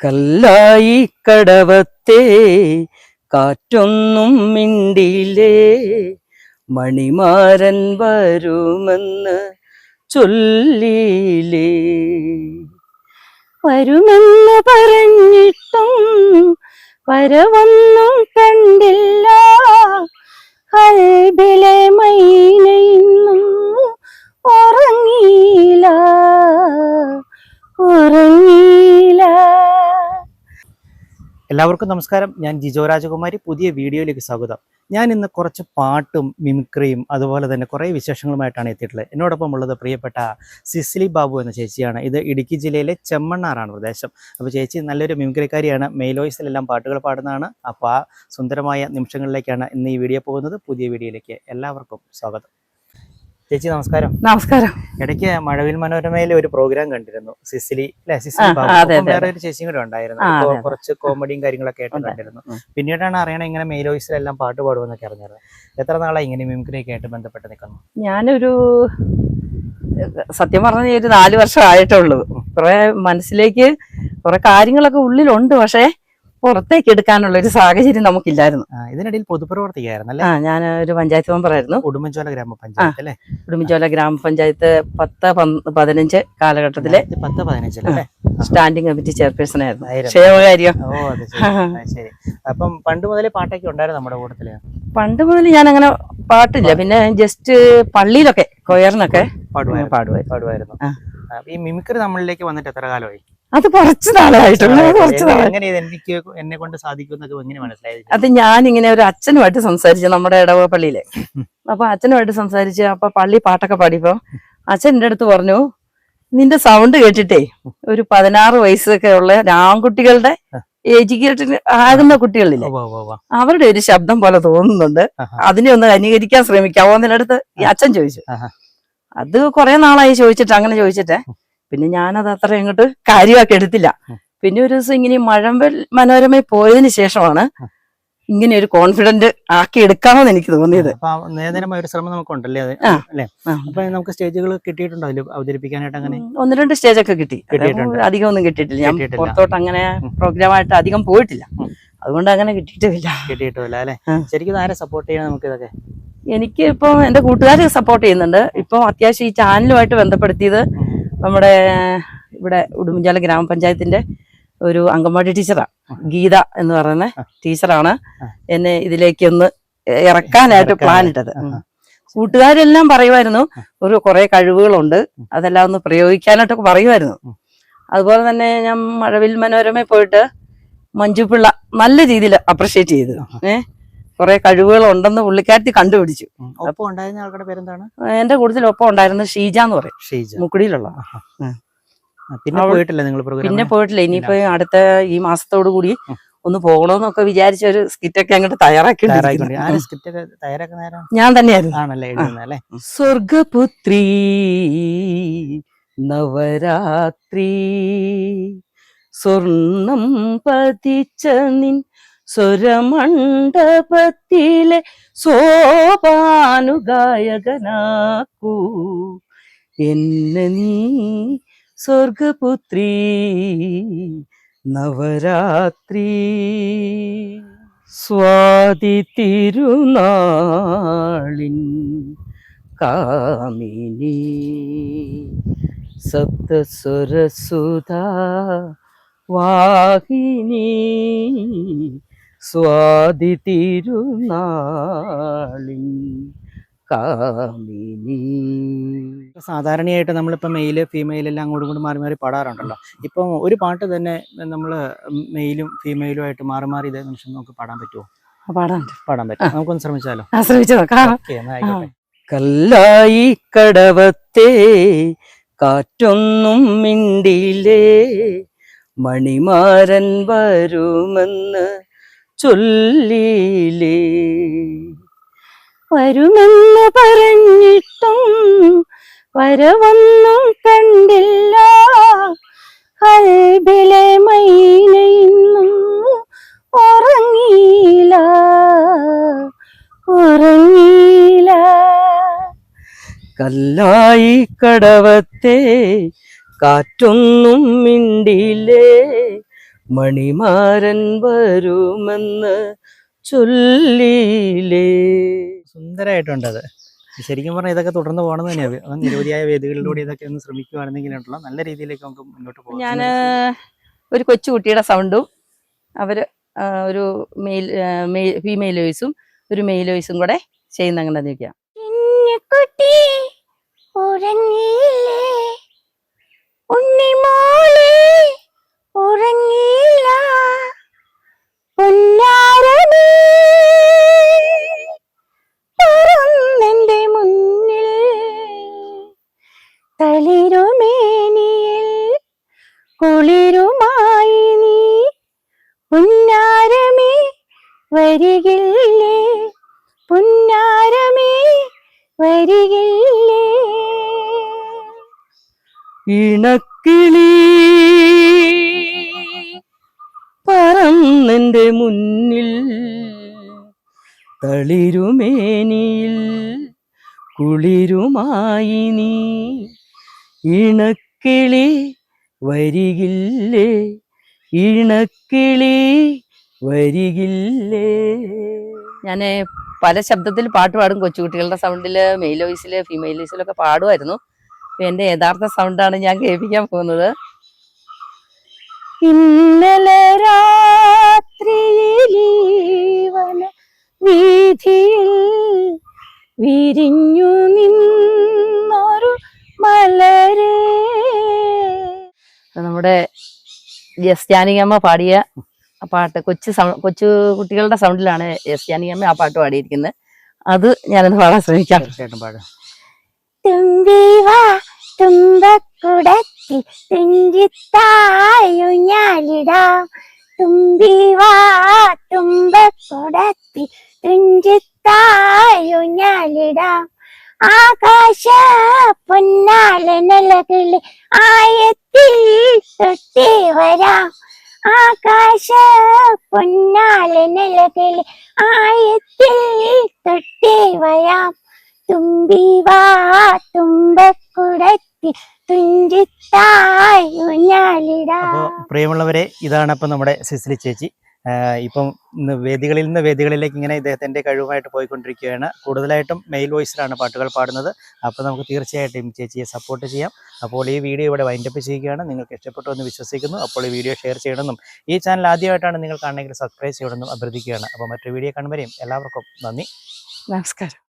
കല്ലായി കടവത്തെ കാറ്റൊന്നും മിണ്ടിയിലേ മണിമാരൻ വരുമെന്ന് ചൊല്ലിയിലേ വരുമെന്ന് പറഞ്ഞിട്ടും വരവൊന്നും കണ്ടില്ല. കൽബിലെ മൈനയിന്നും എല്ലാവർക്കും നമസ്കാരം. ഞാൻ ജിജോ രാജകുമാരി. പുതിയ വീഡിയോയിലേക്ക് സ്വാഗതം. ഞാൻ ഇന്ന് കുറച്ച് പാട്ടും മിമിക്രിയും അതുപോലെ തന്നെ കുറേ വിശേഷങ്ങളുമായിട്ടാണ് എത്തിയിട്ടുള്ളത്. എന്നോടൊപ്പം ഉള്ളത് പ്രിയപ്പെട്ട സിസിലി ബാബു എന്ന ചേച്ചിയാണ്. ഇത് ഇടുക്കി ജില്ലയിലെ ചെമ്മണ്ണാറാണ് പ്രദേശം. അപ്പോൾ ചേച്ചി നല്ലൊരു മിമിക്രിക്കാരിയാണ്. മെയിലോയ്സിലെല്ലാം പാട്ടുകൾ പാടുന്നതാണ്. അപ്പോൾ ആ സുന്ദരമായ നിമിഷങ്ങളിലേക്കാണ് ഇന്ന് ഈ വീഡിയോ പോകുന്നത്. പുതിയ വീഡിയോയിലേക്ക് എല്ലാവർക്കും സ്വാഗതം. ചേച്ചി നമസ്കാരം. നമസ്കാരം. ഇടയ്ക്ക് മഴവിൽ മനോരമയിലെ ഒരു പ്രോഗ്രാം കണ്ടിരുന്നു. സിസിലി അല്ലെ സിസിലി വേറെ ഒരു ചേച്ചിയും കൂടെ ഉണ്ടായിരുന്നു. കുറച്ച് കോമഡിയും കാര്യങ്ങളൊക്കെ ആയിട്ട് കണ്ടിരുന്നു. പിന്നീടാണ് അറിയണത് ഇങ്ങനെ മെയിലോയ്സിലെല്ലാം പാട്ട് പാടുമെന്നൊക്കെ അറിഞ്ഞത് എത്ര നാളായി ഇങ്ങനെ മിമിക്രിയൊക്കെ ആയിട്ട് ബന്ധപ്പെട്ട് നിൽക്കുന്നു? ഞാനൊരു സത്യം പറഞ്ഞ ഒരു നാല് വർഷം ആയിട്ടുള്ളൂ. കുറെ മനസ്സിലേക്ക് കുറെ കാര്യങ്ങളൊക്കെ ഉള്ളിലുണ്ട്. പക്ഷേ പുറത്തേക്ക് എടുക്കാനുള്ള ഒരു സാഹചര്യം നമുക്കില്ലായിരുന്നു. ഇതിനിടയിൽ പൊതുപ്രവർത്തിക്കായിരുന്നു അല്ലേ? ആ ഞാൻ ഒരു പഞ്ചായത്ത് മെമ്പറായിരുന്നു. ഉടുമ്പൻചോല ഗ്രാമപഞ്ചായത്ത് അല്ലേ? ഉടുമ്പൻചോല ഗ്രാമപഞ്ചായത്ത് പത്ത് പതിനഞ്ച് കാലഘട്ടത്തിലെ പത്ത് പതിനഞ്ച് സ്റ്റാൻഡിംഗ് കമ്മിറ്റി ചെയർപേഴ്സൺ ആയിരുന്നു. ക്ഷേമകാര്യം ശരി. അപ്പം പണ്ട് മുതലേ പാട്ടൊക്കെ ഉണ്ടായിരുന്നു നമ്മുടെ കൂട്ടത്തിൽ? പണ്ട് മുതൽ ഞാൻ അങ്ങനെ പാട്ടില്ല പിന്നെ ജസ്റ്റ് പള്ളിയിലൊക്കെ കൊയറിനൊക്കെ പാടുവായിരുന്നു. ഈ മിമിക്രി നമ്മളിലേക്ക് വന്നിട്ട് എത്ര കാലമായി? അത് കുറച്ച് നാളായിട്ടുള്ള. കുറച്ച് എനിക്ക് എന്നെ കൊണ്ട് അത് ഞാൻ ഇങ്ങനെ ഒരു അച്ഛനുമായിട്ട് സംസാരിച്ചു നമ്മുടെ ഇടവ പള്ളിയിലെ അപ്പൊ അച്ഛനുമായിട്ട് സംസാരിച്ചു അപ്പൊ പള്ളി പാട്ടൊക്കെ പാടിപ്പോ അച്ഛൻ എന്റെ അടുത്ത് പറഞ്ഞു നിന്റെ സൗണ്ട് കേട്ടിട്ടേ ഒരു പതിനാറ് വയസ്സൊക്കെ ഉള്ള ആൺകുട്ടികളുടെ എഡ്യൂക്കേറ്റഡ് ആകുന്ന കുട്ടികളില്ലേ. അവരുടെ ഒരു ശബ്ദം പോലെ തോന്നുന്നുണ്ട്. അതിനെ ഒന്ന് അനുകരിക്കാൻ ശ്രമിക്കാവോ എന്നടുത്ത് അച്ഛൻ ചോദിച്ചു. അത് കുറെ നാളായി ചോദിച്ചിട്ട് അങ്ങനെ ചോദിച്ചിട്ടേ പിന്നെ ഞാനത് അത്ര അങ്ങോട്ട് കാര്യമാക്കി എടുത്തില്ല. പിന്നെ ഒരു ദിവസം ഇങ്ങനെ മഴമ്പൽ മനോരമയിൽ പോയതിന് ശേഷമാണ് ഇങ്ങനെ ഒരു കോൺഫിഡന്റ് ആക്കി എടുക്കാമെന്ന് എനിക്ക് തോന്നിയത്. നിരന്തരമായ ഒരു ശ്രമം നമുക്കുണ്ടല്ലേ അത്? അല്ലേ? അപ്പൊ നമുക്ക് സ്റ്റേജുകൾ കിട്ടിയിട്ടുണ്ടോ അതിൽ അവതരിപ്പിക്കാനായിട്ട് അങ്ങനെ? ഒന്ന് രണ്ട് സ്റ്റേജ് ഒക്കെ കിട്ടി അധികം ഒന്നും കിട്ടിയിട്ടില്ല. ഞാൻ. പുറത്തോട്ട് അങ്ങനെ പ്രോഗ്രാം പ്രോഗ്രാമായിട്ട് അധികം പോയിട്ടില്ല. അതുകൊണ്ട് അങ്ങനെ കിട്ടിയിട്ടില്ല കിട്ടിയിട്ടില്ല അല്ലെ? ശരിക്കും ആരെ സപ്പോർട്ട് നമുക്ക് ഇതൊക്കെ എനിക്ക് ഇപ്പൊ എന്റെ കൂട്ടുകാർ സപ്പോർട്ട് ചെയ്യുന്നുണ്ട് ഇപ്പൊ അത്യാവശ്യം ഈ ചാനലുമായിട്ട് ബന്ധപ്പെടുത്തിയത് നമ്മുടെ ഇവിടെ ഉടുമ്പൻചോല ഗ്രാമപഞ്ചായത്തിന്റെ ഒരു അംഗൻവാടി ടീച്ചറാണ്. ഗീത എന്ന് പറയുന്ന ടീച്ചറാണ്. എന്നെ ഇതിലേക്ക് ഒന്ന് ഇറക്കാനായിട്ട്. പ്ലാൻ ഇട്ടത്. കൂട്ടുകാരെല്ലാം പറയുമായിരുന്നു ഒരു കുറെ കഴിവുകളുണ്ട് അതെല്ലാം ഒന്ന് പ്രയോഗിക്കാനായിട്ടൊക്കെ പറയുമായിരുന്നു. അതുപോലെ തന്നെ ഞാൻ മഴവിൽ മനോരമയിൽ പോയിട്ട് മഞ്ജു പിള്ള നല്ല രീതിയിൽ അപ്രിഷ്യേറ്റ് ചെയ്തു. ഏഹ് കുറെ കഴിവുകൾ ഉണ്ടെന്ന് പുള്ളിക്കാരത്തി കണ്ടുപിടിച്ചു. ഒപ്പം ഉണ്ടായിരുന്ന ആൾക്കാരുടെ പേരെന്താണ്? എന്റെ കൂടുതൽ ഒപ്പം ഉണ്ടായിരുന്നത് ഷീജ എന്ന് പറയും. ഷീജ. മുക്കുടിയിലുള്ള. പിന്നെ പോയിട്ടില്ല നിങ്ങൾ പിന്നെ പോയിട്ടില്ല. ഇനിയിപ്പോ അടുത്ത ഈ മാസത്തോടു കൂടി ഒന്ന് പോകണമെന്നൊക്കെ വിചാരിച്ച ഒരു സ്കിറ്റൊക്കെ അങ്ങോട്ട് തയ്യാറാക്കി ഞാൻ തന്നെയായിരുന്നു. സ്വർഗപുത്രി നവരാത്രി സ്വർണം പതിച്ച നിൻ സ്വരമണ്ഡപത്തിലെ സോപാനുഗായകനാക്കൂ. എന്നെ നീ സ്വർഗപുത്രി നവരാത്രി. സ്വാതി തിരുനാളിൻ കാമിനി. സപ്തസ്വരസുധാ വാഹിനി. സ്വാതി തിരുനാളിൻ കാമിനി സാധാരണയായിട്ട് നമ്മളിപ്പോൾ മെയിൽ ഫീമെയിൽ എല്ലാം അങ്ങോട്ടും ഇങ്ങോട്ടും മാറി മാറി പാടാറുണ്ടല്ലോ. ഇപ്പം ഒരു പാട്ട് തന്നെ നമ്മൾ മെയിലും ഫീമെയിലും ആയിട്ട് മാറി മാറി ഇതേ നിമിഷം നമുക്ക് പാടാൻ പറ്റുമോ പാടാൻ പാടാൻ പറ്റും. നമുക്കൊന്ന് ശ്രമിച്ചാലോ? നോക്കാം. എന്നാ കല്ലായി കടവത്തെ കാറ്റൊന്നും മിണ്ടിയിലേ മണിമാരൻ വരുമെന്ന് ചൊല്ലിയിലേ വരുമെന്ന് പറഞ്ഞിട്ടും വരവൊന്നും കണ്ടില്ല. കൽബിലെ മൈനയിന്നും ഉറങ്ങിയില്ല. ഉറങ്ങിയില്ല. കല്ലായി കടവത്തെ കാറ്റൊന്നും മിണ്ടിയില്ലേ മണിമാരൻ വരുമെന്ന് ചൊല്ലിയിലേ സുന്ദരമായിട്ടുണ്ട് അത് ശരിക്കും പറഞ്ഞാൽ ഇതൊക്കെ തുടർന്ന് പോകണം തന്നെയാണ് അത് നിരവധിയായ വേദികളിലൂടെ ഇതൊക്കെ ഒന്ന് ശ്രമിക്കുകയാണെന്നെങ്കിൽ നല്ല രീതിയിലേക്ക് നമുക്ക് മുന്നോട്ട് പോകാം. ഞാൻ ഒരു കൊച്ചുകുട്ടിയുടെ സൗണ്ടും അവർ ആ, ഒരു മെയിൽ ഫീമെയിൽ വോയിസും ഒരു മെയിൽ വോയിസും കൂടെ ചെയ്യുന്ന അങ്ങനെ നിൽക്കാം കുട്ടി ഉറങ്ങിയില്ലേ? തളിരുമേനിയിൽ കുളിരുമായി നീ പുന്നാരമേ വരികില്ലേ പുന്നാരമേ വരികില്ലേ. ഇണക്കിളി പറന്നെന്റെ മുന്നിൽ തളിരുമേനിയിൽ കുളിരുമായി നീ ഇണക്കിളി വരികില്ലേ? ഇണക്കിളി വരികില്ലേ? ഞാൻ പല ശബ്ദത്തിൽ പാട്ട് പാടും. കൊച്ചുകുട്ടികളുടെ സൗണ്ടിൽ മെയിൽ വോയിസിൽ ഫീമെയിൽ വോയിസിലൊക്കെ പാടുമായിരുന്നു. എന്റെ യഥാർത്ഥ സൗണ്ടാണ് ഞാൻ കേൾപ്പിക്കാൻ പോകുന്നത്. ഇന്നലെ രാത്രിയിലീവന വീതിയിൽ വിരിഞ്ഞു നിന്നൊരു നമ്മുടെ എസ് ജാനകിയമ്മ പാടിയ ആ പാട്ട്. കൊച്ചു സൗ കൊച്ചു കുട്ടികളുടെ സൗണ്ടിലാണ് എസ് ജാനകിയമ്മ ആ പാട്ട് പാടിയിരിക്കുന്നത്. അത് ഞാനൊന്ന് പാടാൻ ശ്രമിക്കാം. തീർച്ചയായിട്ടും പാടും. തുമ്പി വാ തുമ്പക്കുടത്തിൽ തുഞ്ചിത്തായു ഞാലിടാം തുമ്പി വാ തുമ്പക്കുടത്തിൽ തുഞ്ചിത്തായു ഞാലിടാം ആകാശ പൊന്നാല നിലകളെ ആയത്തിൽ തൊട്ടി വരാം. ആകാശ പൊന്നാല നിലകളെ ആയത്തിൽ തൊട്ടി വരാം. തുമ്പി വാ തുമ്പക്കുടത്തി തുഞ്ചിത്തായു ഞാലിടാ. പ്രിയമുള്ളവരെ ഇതാണ് ഇപ്പം നമ്മുടെ സിസിലി ചേച്ചി. ഇപ്പം വേദികളിൽ നിന്ന് വേദികളിലേക്ക് ഇങ്ങനെ ഇദ്ദേഹത്തിന്റെ കഴിവുമായിട്ട് പോയിക്കൊണ്ടിരിക്കുകയാണ്. കൂടുതലായിട്ടും മെയിൽ വോയിസിലാണ് പാട്ടുകൾ പാടുന്നത്. അപ്പോൾ നമുക്ക് തീർച്ചയായിട്ടും ചേച്ചിയെ സപ്പോർട്ട് ചെയ്യാം. അപ്പോൾ ഈ വീഡിയോ ഇവിടെ വൈൻഡപ്പ് ചെയ്യുകയാണ്. നിങ്ങൾക്ക് ഇഷ്ടപ്പെട്ടു എന്ന് വിശ്വസിക്കുന്നു. അപ്പോൾ ഈ വീഡിയോ ഷെയർ ചെയ്യണമെന്നും ഈ ചാനൽ ആദ്യമായിട്ടാണ് നിങ്ങൾ കാണണമെങ്കിൽ സബ്സ്ക്രൈബ് ചെയ്യണമെന്നും അഭ്യർത്ഥിക്കുകയാണ്. അപ്പോൾ മറ്റൊരു വീഡിയോ കാണുമ്പോഴേയും എല്ലാവർക്കും നന്ദി. നമസ്കാരം.